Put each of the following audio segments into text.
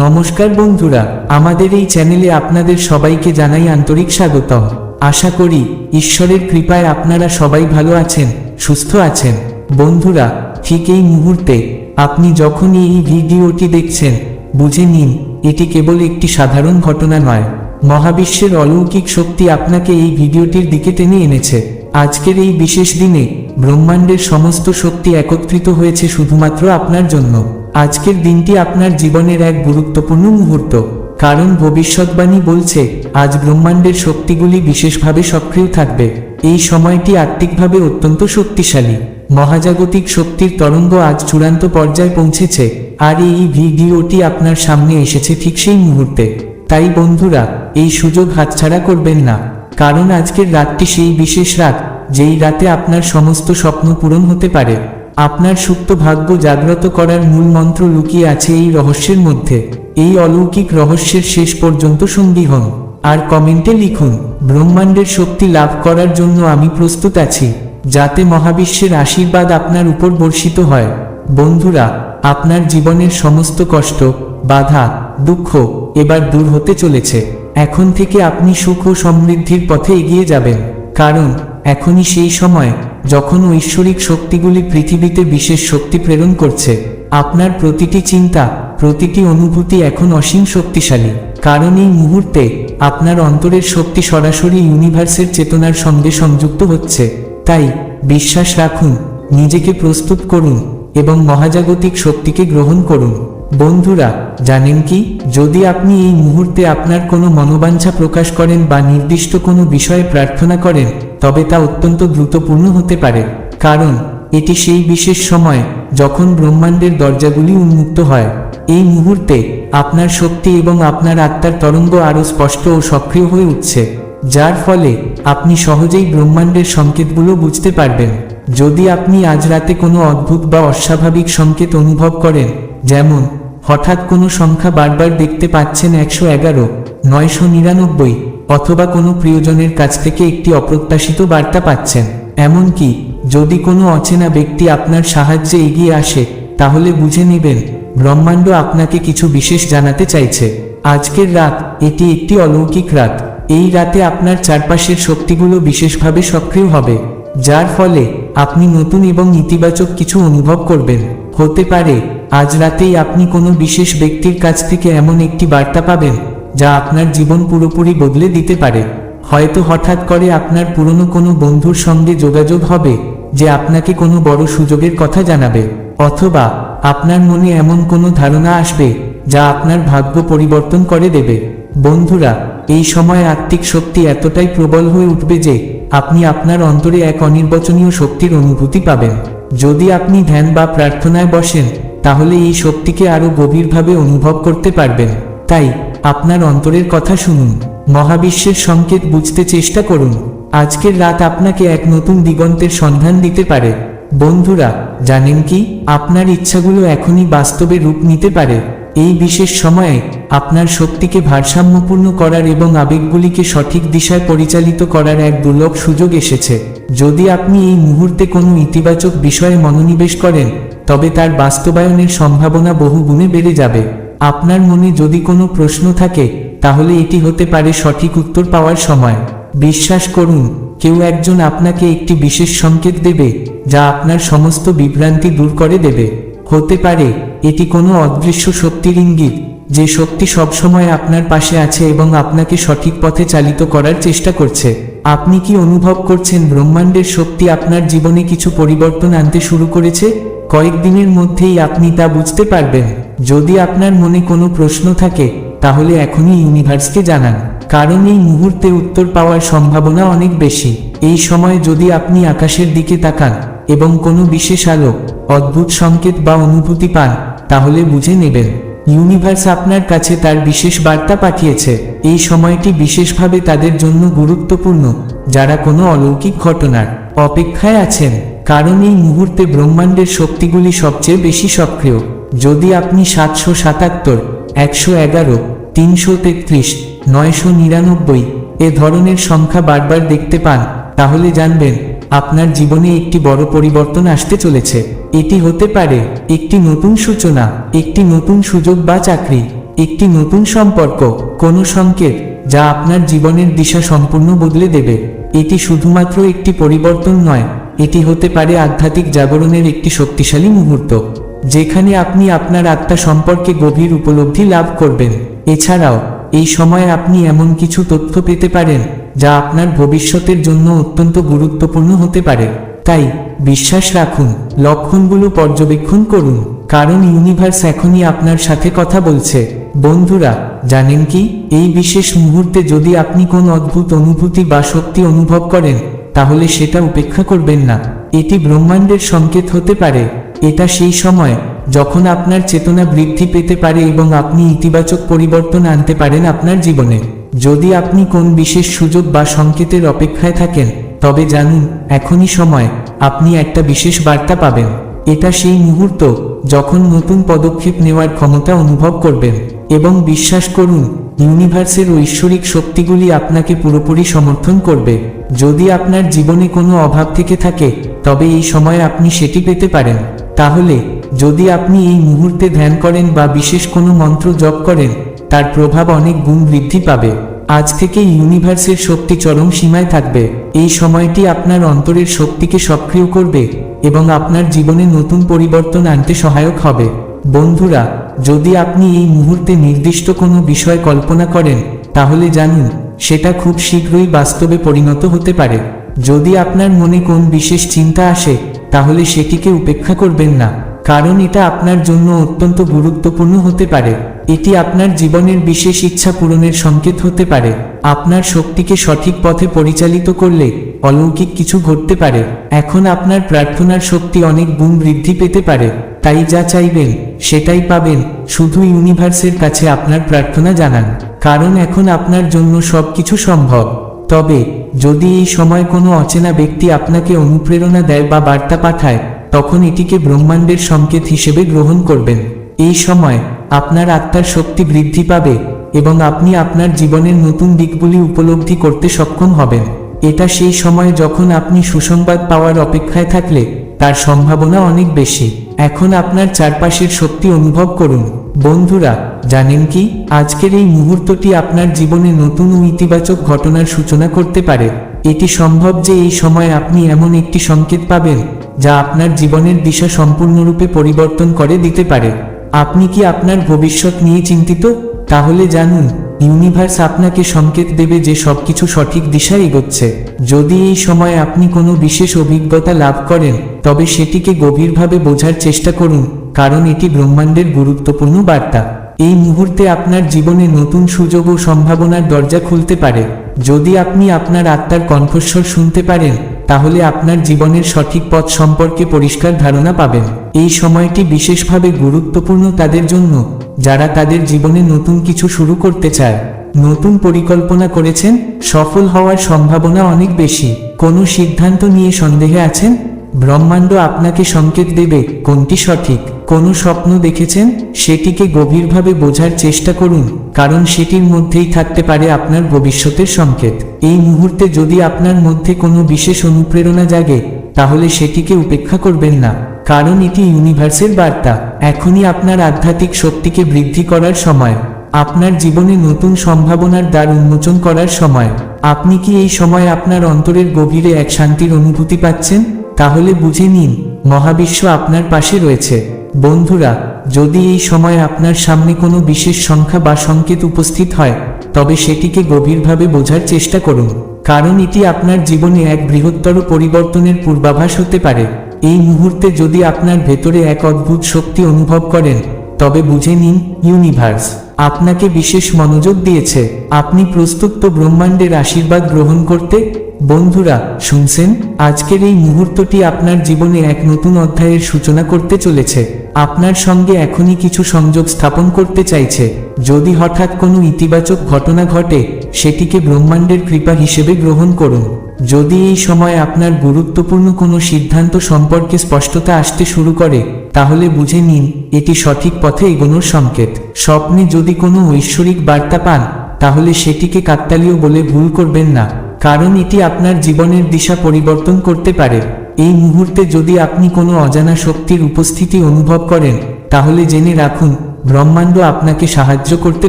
নমস্কার বন্ধুরা, আমাদের এই চ্যানেলে আপনাদের সবাইকে জানাই আন্তরিক স্বাগতম। আশা করি ঈশ্বরের কৃপায় আপনারা সবাই ভালো আছেন, সুস্থ আছেন। বন্ধুরা, ঠিক এই মুহূর্তে আপনি যখনই এই ভিডিওটি দেখছেন, বুঝে নিন, এটি কেবল একটি সাধারণ ঘটনা নয়। মহাবিশ্বের অলৌকিক শক্তি আপনাকে এই ভিডিওটির দিকে টেনে এনেছে। আজকের এই বিশেষ দিনে ব্রহ্মাণ্ডের সমস্ত শক্তি একত্রিত হয়েছে শুধুমাত্র আপনার জন্য। আজকের দিনটি আপনার জীবনের এক গুরুত্বপূর্ণ মুহূর্ত। কারণ ভবিষ্যৎবাণী বলছে, আজ ব্রহ্মাণ্ডের শক্তিগুলি বিশেষভাবে সক্রিয় থাকবে। এই সময়টি আত্মিকভাবে অত্যন্ত শক্তিশালী। মহাজাগতিক শক্তির তরঙ্গ আজ চূড়ান্ত পর্যায়ে পৌঁছেছে, আর এই ভিডিওটি আপনার সামনে এসেছে ঠিক সেই মুহূর্তে। তাই বন্ধুরা, এই সুযোগ হাতছাড়া করবেন না। কারণ আজকের রাতটি সেই বিশেষ রাত, যেই রাতে আপনার সমস্ত স্বপ্ন পূরণ হতে পারে। আপনার সুপ্ত ভাগ্য জাগ্রত করার মূল মন্ত্র লুকিয়ে আছে এই রহস্যের মধ্যে। এই অলৌকিক রহস্যের শেষ পর্যন্ত সঙ্গী হন। আর কমেন্টে লিখুন, ব্রহ্মাণ্ডের শক্তি লাভ করার জন্য আমি প্রস্তুত আছি, যাতে মহাবিশ্বের আশীর্বাদ আপনার উপর বর্ষিত হয়। বন্ধুরা, আপনার জীবনের সমস্ত কষ্ট, বাধা, দুঃখ এবার দূর হতে চলেছে। এখন থেকে আপনি সুখ ও সমৃদ্ধির পথে এগিয়ে যাবেন। কারণ, এখনই সেই সময় যখন ঐশ্বরিক শক্তিগুলি পৃথিবীতে বিশেষ শক্তি প্রেরণ করছে। আপনার প্রতিটি চিন্তা, প্রতিটি অনুভূতি এখন অসীম শক্তিশালী। কারণ এই মুহূর্তে আপনার অন্তরের শক্তি সরাসরি ইউনিভার্সের চেতনার সঙ্গে সংযুক্ত হচ্ছে। তাই, বিশ্বাস রাখুন, নিজেকে প্রস্তুত করুন এবং মহাজাগতিক শক্তিকে গ্রহণ করুন। বন্ধুরা, জানেন কি? যদি আপনি এই মুহূর্তে আপনার কোনো মনোবাঞ্ছা প্রকাশ করেন বা নির্দিষ্ট কোনো বিষয়ে প্রার্থনা করেন, তবে তা অত্যন্ত দ্রুতপূর্ণ হতে পারে। কারণ, এটি সেই বিশেষ সময় যখন ব্রহ্মাণ্ডের দরজাগুলি উন্মুক্ত হয়। এই মুহূর্তে আপনার শক্তি এবং আপনার আত্মার তরঙ্গ আরও স্পষ্ট ও সক্রিয় হয়ে উঠছে, যার ফলে আপনি সহজেই ব্রহ্মাণ্ডের সংকেতগুলো বুঝতে পারবেন। যদি আপনি আজ রাতে কোনো অদ্ভুত বা অস্বাভাবিক সংকেত অনুভব করেন, যেমন হঠাৎ কোনো সংখ্যা বারবার দেখতে পাচ্ছেন একশো এগারো, নয়শো নিরানব্বই, অথবা কোনো প্রিয়জনের কাছ থেকে একটি অপ্রত্যাশিত বার্তা পাচ্ছেন। এমনকি, যদি কোনো অচেনা ব্যক্তি আপনার সাহায্যে এগিয়ে আসে, তাহলে বুঝে নেবেন, ব্রহ্মাণ্ড আপনাকে কিছু বিশেষ জানাতে চাইছে। আজকের রাত, এটি একটি অলৌকিক রাত। এই রাতে আপনার চারপাশের শক্তিগুলো বিশেষভাবে সক্রিয় হবে, যার ফলে আপনি নতুন এবং ইতিবাচক কিছু অনুভব করবেন। হতে পারে আজ রাতেই আপনি কোনো বিশেষ ব্যক্তির কাছ থেকে এমন একটি বার্তা পাবেন, যা আপনার জীবন পুরোপুরি বদলে দিতে পারে। হয়তো হঠাৎ করে আপনার পুরনো কোনো বন্ধুর সঙ্গে যোগাযোগ হবে, যে আপনাকে কোনো বড় সুযোগের কথা জানাবে, অথবা আপনার মনে এমন কোনো ধারণা আসবে, যা আপনার ভাগ্য পরিবর্তন করে দেবে। বন্ধুরা, এই সময় আত্মিক শক্তি এতটাই প্রবল হয়ে উঠবে যে, আপনি আপনার অন্তরে এক অনির্বচনীয় শক্তির অনুভূতি পাবেন। যদি আপনি ধ্যান বা প্রার্থনায় বসেন তাহলে এই শক্তিকে আরও গভীরভাবে অনুভব করতে পারবেন। তাই, আপনার অন্তরের কথা শুনুন। মহাবিশ্বের সংকেত বুঝতে চেষ্টা করুন। আজকের রাত আপনাকে এক নতুন দিগন্তের সন্ধান দিতে পারে। বন্ধুরা, জানেন কি? আপনার ইচ্ছাগুলো এখনই বাস্তবে রূপ নিতে পারে। এই বিশেষ সময়ে, আপনার শক্তিকে ভারসাম্যপূর্ণ করার এবং আবেগগুলিকে সঠিক দিশায় পরিচালিত করার এক দুর্লভ সুযোগ এসেছে। যদি আপনি এই মুহূর্তে কোনো ইতিবাচক বিষয়ে মনোনিবেশ করেন তবে তার বাস্তবায়নের সম্ভাবনা বহু গুণে বেড়ে যাবে। আপনার মনে যদি কোনো প্রশ্ন থাকে, তাহলে এটি হতে পারে সঠিক উত্তর পাওয়ার সময়। বিশ্বাস করুন, কেউ একজন আপনাকে একটি বিশেষ সংকেত দেবে, যা আপনার সমস্ত বিভ্রান্তি দূর করে দেবে। হতে পারে, এটি কোনো অদৃশ্য শক্তির ইঙ্গিত, যে শক্তি সবসময় আপনার পাশে আছে এবং আপনাকে সঠিক পথে চালিত করার চেষ্টা করছে। আপনি কি অনুভব করছেন ব্রহ্মাণ্ডের শক্তি আপনার জীবনে কিছু পরিবর্তন আনতে শুরু করেছে? কয়েকদিনের মধ্যেই আপনি তা বুঝতে পারবেন। যদি আপনার মনে কোনো প্রশ্ন থাকে, তাহলে এখনই ইউনিভার্সকে জানান। কারণ এই মুহূর্তে উত্তর পাওয়ার সম্ভাবনা অনেক বেশি। এই সময় যদি আপনি আকাশের দিকে তাকান এবং কোনো বিশেষ আলো, অদ্ভুত সংকেত বা অনুভূতি পান, তাহলে বুঝে নেবেন। ইউনিভার্স আপনার কাছে তার বিশেষ বার্তা পাঠিয়েছে। এই সময়টি বিশেষভাবে তাদের জন্য গুরুত্বপূর্ণ, যারা কোনো অলৌকিক ঘটনার অপেক্ষায় আছেন। কারণ এই মুহূর্তে ব্রহ্মাণ্ডের শক্তিগুলি সবচেয়ে বেশি সক্রিয়। যদি আপনি সাতশো সাতাত্তর, একশো এগারো, তিনশো তেত্রিশ, নয়শো নিরানব্বই এ ধরনের সংখ্যা বারবার দেখতে পান, তাহলে জানবেন, আপনার জীবনে একটি বড় পরিবর্তন আসতে চলেছে। এটি হতে পারে একটি নতুন সূচনা, একটি নতুন সুযোগ বা চাকরি, একটি নতুন সম্পর্ক, কোনো সংকেত যা আপনার জীবনের দিশা সম্পূর্ণ বদলে দেবে। এটি শুধুমাত্র একটি পরিবর্তন নয় এটি হতে পারে আধ্যাত্মিক জাগরণের একটি শক্তিশালী মুহূর্ত, যেখানে আপনি আপনার আত্মা সম্পর্কে গভীর উপলব্ধি লাভ করবেন। এছাড়াও, এই সময়ে আপনি এমন কিছু তথ্য পেতে পারেন, যা আপনার ভবিষ্যতের জন্য অত্যন্ত গুরুত্বপূর্ণ হতে পারে। তাই, বিশ্বাস রাখুন, লক্ষণগুলো পর্যবেক্ষণ করুন, কারণ ইউনিভার্স এখনই আপনার সাথে কথা বলছে। বন্ধুরা, জানেন কি? এই বিশেষ মুহূর্তে যদি আপনি কোন অদ্ভুত অনুভূতি বা শক্তি অনুভব করেন তাহলে সেটা উপেক্ষা করবেন না। এটি ব্রহ্মাণ্ডের সংকেত হতে পারে। এটা সেই সময়, যখন আপনার চেতনা বৃদ্ধি পেতে পারে এবং আপনি ইতিবাচক পরিবর্তন আনতে পারেন আপনার জীবনে। যদি আপনি কোন বিশেষ সুযোগ বা সংকেতের অপেক্ষায় থাকেন, তবে জানুন, এখনই সময়, আপনি একটা বিশেষ বার্তা পাবেন। এটা সেই মুহূর্ত, যখন নতুন পদক্ষেপ নেওয়ার ক্ষমতা অনুভব করবেন এবং বিশ্বাস করুন ইউনিভার্সের ঐশ্বরিক শক্তিগুলি আপনাকে পুরোপুরি সমর্থন করবে। যদি আপনার জীবনে কোনো অভাব থেকে থাকে, তবে এই সময় আপনি সেটি পেতে পারেন। তাহলে, যদি আপনি এই মুহূর্তে ধ্যান করেন বা বিশেষ কোনো মন্ত্র জপ করেন, তার প্রভাব অনেক গুণ বৃদ্ধি পাবে। আজ থেকে ইউনিভার্সের শক্তি চরম সীমায় থাকবে। এই সময়টি আপনার অন্তরের শক্তিকে সক্রিয় করবে এবং আপনার জীবনে নতুন পরিবর্তন আনতে সহায়ক হবে। বন্ধুরা, যদি আপনি এই মুহূর্তে নির্দিষ্ট কোনো বিষয় কল্পনা করেন, তাহলে জানুন, সেটা খুব শীঘ্রই বাস্তবে পরিণত হতে পারে। যদি আপনার মনে কোন বিশেষ চিন্তা আসে, তাহলে সেটিকে উপেক্ষা করবেন না, কারণ এটা আপনার জন্য অত্যন্ত গুরুত্বপূর্ণ হতে পারে। এটি আপনার জীবনের বিশেষ ইচ্ছা পূরণের সংকেত হতে পারে। আপনার শক্তিকে সঠিক পথে পরিচালিত করলে অলৌকিক কিছু ঘটতে পারে। এখন আপনার প্রার্থনার শক্তি অনেক গুণ বৃদ্ধি পেতে পারে। তাই যা চাইবেন, সেটাই পাবেন। শুধু ইউনিভার্সের কাছে আপনার প্রার্থনা জানান। কারণ এখন আপনার জন্য সবকিছু সম্ভব। তবে, যদি এই সময় কোনো অচেনা ব্যক্তি আপনাকে অনুপ্রেরণা দেয় বা বার্তা পাঠায়, তখন এটিকে ব্রহ্মাণ্ডের সংকেত হিসেবে গ্রহণ করবেন। এই সময় আপনার আত্মার শক্তি বৃদ্ধি পাবে এবং আপনি আপনার জীবনের নতুন দিকগুলি উপলব্ধি করতে সক্ষম হবেন। এটা সেই সময় যখন আপনি সুসংবাদ পাওয়ার অপেক্ষায় থাকলে তার সম্ভাবনা অনেক বেশি। এখন আপনার চারপাশের শক্তি অনুভব করুন। বন্ধুরা, জানেন কি? আজকের এই মুহূর্তটি আপনার জীবনে নতুন ও ইতিবাচক ঘটনার সূচনা করতে পারে। এটি সম্ভব যে এই সময় আপনি এমন একটি সংকেত পাবেন, যা আপনার জীবনের দিশা সম্পূর্ণরূপে পরিবর্তন করে দিতে পারে। আপনি কি আপনার ভবিষ্যৎ নিয়ে চিন্তিত? তাহলে জানুন, ইউনিভার্স আপনাকে সংকেত দেবে যে সবকিছু সঠিক দিশায় এগোচ্ছে। যদি এই সময় আপনি কোনো বিশেষ অভিজ্ঞতা লাভ করেন, তবে সেটিকে গভীরভাবে বোঝার চেষ্টা করুন, কারণ এটি ব্রহ্মাণ্ডের গুরুত্বপূর্ণ বার্তা। এই মুহূর্তে আপনার জীবনে নতুন সুযোগ ও সম্ভাবনার দরজা খুলতে পারে। যদি আপনি আপনার আত্মার কণ্ঠস্বর শুনতে পারেন তাহলে আপনার জীবনের সঠিক পথ সম্পর্কে পরিষ্কার ধারণা পাবেন। এই সময়টি বিশেষভাবে গুরুত্বপূর্ণ তাদের জন্য, যারা তাদের জীবনে নতুন কিছু শুরু করতে চায়। নতুন পরিকল্পনা করেছেন, সফল হওয়ার সম্ভাবনা অনেক বেশি। কোনো সিদ্ধান্ত নিয়ে সন্দেহে আছেন? ব্রহ্মাণ্ড আপনাকে সংকেত দেবে কোনটি সঠিক। কোনো স্বপ্ন দেখেছেন? সেটিকে গভীরভাবে বোঝার চেষ্টা করুন, কারণ সেটির মধ্যেই থাকতে পারে আপনার ভবিষ্যতের সংকেত। এই মুহূর্তে যদি আপনার মধ্যে কোনো বিশেষ অনুপ্রেরণা জাগে, তাহলে সেটিকে উপেক্ষা করবেন না, কারণ এটি ইউনিভার্সের বার্তা। এখনই আপনার আধ্যাত্মিক শক্তিকে বৃদ্ধি করার সময়, আপনার জীবনে নতুন সম্ভাবনার দ্বার উন্মোচন করার সময়। আপনি কি এই সময় আপনার অন্তরের গভীরে এক শান্তির অনুভূতি পাচ্ছেন? তাহলে বুঝে নিন, মহাবিশ্ব আপনার পাশে রয়েছে। বন্ধুরা, যদি এই সময় আপনার সামনে কোনো বিশেষ সংখ্যা বা সংকেত উপস্থিত হয়, তবে সেটিকে গভীরভাবে বোঝার চেষ্টা করুন। কারণ এটি আপনার জীবনে এক বৃহত্তর পরিবর্তনের পূর্বাভাস হতে পারে। এই মুহূর্তে যদি আপনার ভেতরে এক অদ্ভুত শক্তি অনুভব করেন, তবে বুঝে নিন, ইউনিভার্স, আপনাকে বিশেষ মনোযোগ দিয়েছে। আপনি প্রস্তুত তো ব্রহ্মাণ্ডের আশীর্বাদ গ্রহণ করতে বন্ধুরা, শুনছেন? আজকের এই মুহূর্তটি আপনার জীবনে এক নতুন অধ্যায়ের সূচনা করতে চলেছে। আপনার সঙ্গে এখনই কিছু সংযোগ স্থাপন করতে চাইছে। যদি হঠাৎ কোনো ইতিবাচক ঘটনা ঘটে, সেটিকে ব্রহ্মাণ্ডের কৃপা হিসেবে গ্রহণ করুন। যদি এই সময় আপনার গুরুত্বপূর্ণ কোনো সিদ্ধান্ত সম্পর্কে স্পষ্টতা আসতে শুরু করে, তাহলে বুঝে নিন, এটি সঠিক পথে এগোনোর সংকেত। স্বপ্নে যদি কোনো ঐশ্বরিক বার্তা পান, তাহলে সেটিকে কাকতালীয় বলে ভুল করবেন না। কারণ এটি আপনার জীবনের দিশা পরিবর্তন করতে পারে। এই মুহূর্তে যদি আপনি কোনো অজানা শক্তির উপস্থিতি অনুভব করেন, তাহলে জেনে রাখুন, ব্রহ্মাণ্ড আপনাকে সাহায্য করতে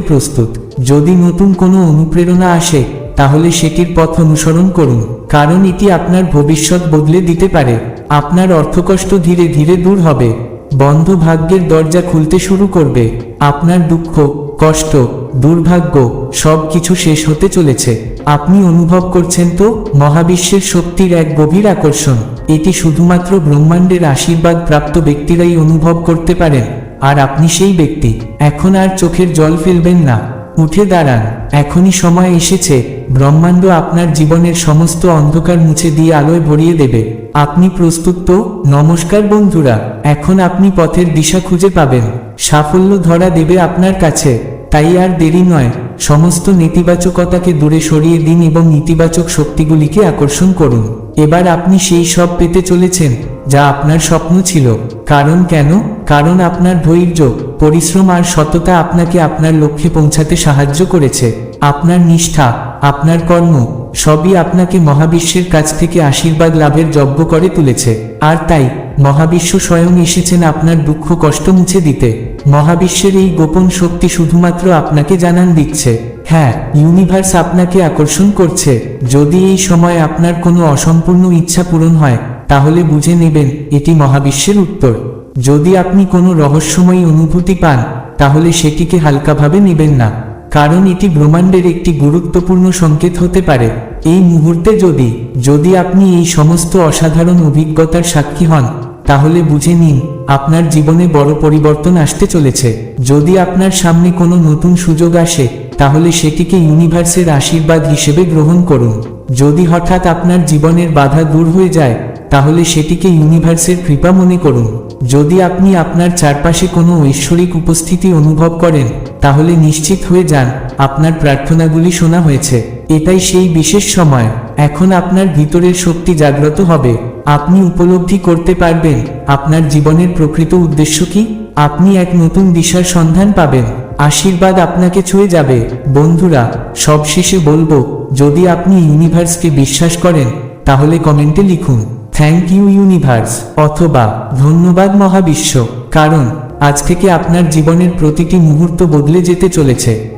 প্রস্তুত। যদি নতুন কোনো অনুপ্রেরণা আসে, তাহলে সেটির পথ অনুসরণ করুন, কারণ এটি আপনার ভবিষ্যৎ বদলে দিতে পারে। আপনার অর্থকষ্ট ধীরে ধীরে দূর হবে। বন্ধ ভাগ্যের দরজা খুলতে শুরু করবে। আপনার দুঃখ, কষ্ট, দুর্ভাগ্য সব কিছু শেষ হতে চলেছে। আপনি অনুভব করছেন তো, মহাবিশ্বের শক্তির এক গভীর আকর্ষণ। এটি শুধুমাত্র ব্রহ্মাণ্ডের আশীর্বাদ প্রাপ্ত ব্যক্তিরাই অনুভব করতে পারেন। আর আপনি সেই ব্যক্তি। এখন আর চোখের জল ফেলবেন না। উঠে দাঁড়ান, এখনই সময় এসেছে, ব্রহ্মাণ্ড আপনার জীবনের সমস্ত অন্ধকার মুছে দিয়ে আলোয় ভরিয়ে দেবে। আপনি প্রস্তুত তো? নমস্কার বন্ধুরা, এখন আপনি পথের দিশা খুঁজে পাবেন। সাফল্য ধরা দেবে আপনার কাছে, তাই আর দেরি নয়। সমস্ত নেতিবাচকতাকে দূরে সরিয়ে দিন এবং ইতিবাচক শক্তিগুলিকে আকর্ষণ করুন। এবার আপনি সেই সব পেতে চলেছেন, যা আপনার স্বপ্ন ছিল। কারণ কেন? কারণ আপনার ধৈর্য, পরিশ্রম আর সততা আপনাকে আপনার লক্ষ্যে পৌঁছাতে সাহায্য করেছে। আপনার নিষ্ঠা, আপনার কর্ম, সবই আপনাকে মহাবিশ্বের কাছ থেকে আশীর্বাদ লাভের যজ্ঞ করে তুলেছে। আর তাই, মহাবিশ্ব স্বয়ং এসেছেন আপনার দুঃখ কষ্ট মুছে দিতে। মহাবিশ্বের এই গোপন শক্তি শুধুমাত্র আপনাকে জানান দিচ্ছে। হ্যাঁ ইউনিভার্স আপনাকে আকর্ষণ করছে। যদি এই সময় আপনার কোনো অসম্পূর্ণ ইচ্ছা পূরণ হয়, তাহলে বুঝে নেবেন এটি মহাবিশ্বের উত্তর। যদি আপনি কোনো রহস্যময়ী অনুভূতি পান, তাহলে সেটিকে হালকাভাবে নেবেন না। কারণ এটি ব্রহ্মাণ্ডের একটি গুরুত্বপূর্ণ সংকেত হতে পারে। এই মুহূর্তে যদি যদি আপনি এই সমস্ত অসাধারণ অভিজ্ঞতার সাক্ষী হন তাহলে বুঝে নিন, আপনার জীবনে বড় পরিবর্তন আসতে চলেছে। যদি আপনার সামনে কোনো নতুন সুযোগ আসে, তাহলে সেটিকে ইউনিভার্সের আশীর্বাদ হিসেবে গ্রহণ করুন। যদি হঠাৎ আপনার জীবনের বাধা দূর হয়ে যায়, তাহলে সেটিকে ইউনিভার্সের কৃপা মনে করুন। যদি আপনি আপনার চারপাশে কোনো ঐশ্বরিক উপস্থিতি অনুভব করেন, তাহলে নিশ্চিত হয়ে যান, আপনার প্রার্থনাগুলি শোনা হয়েছে। এটাই সেই বিশেষ সময়, এখন আপনার ভিতরের শক্তি জাগ্রত হবে। আপনি উপলব্ধি করতে পারবেন, আপনার জীবনের প্রকৃত উদ্দেশ্য কি? আপনি এক নতুন দিশার সন্ধান পাবেন, আশীর্বাদ আপনাকে ছুঁয়ে যাবে। বন্ধুরা, সবশেষে বলব, যদি আপনি ইউনিভার্সকে বিশ্বাস করেন, তাহলে কমেন্টে লিখুন, থ্যাংক ইউ ইউনিভার্স অথবা, ধন্যবাদ মহাবিশ্ব কারণ, আজ থেকে আপনার জীবনের প্রতিটি মুহূর্ত বদলে যেতে চলেছে।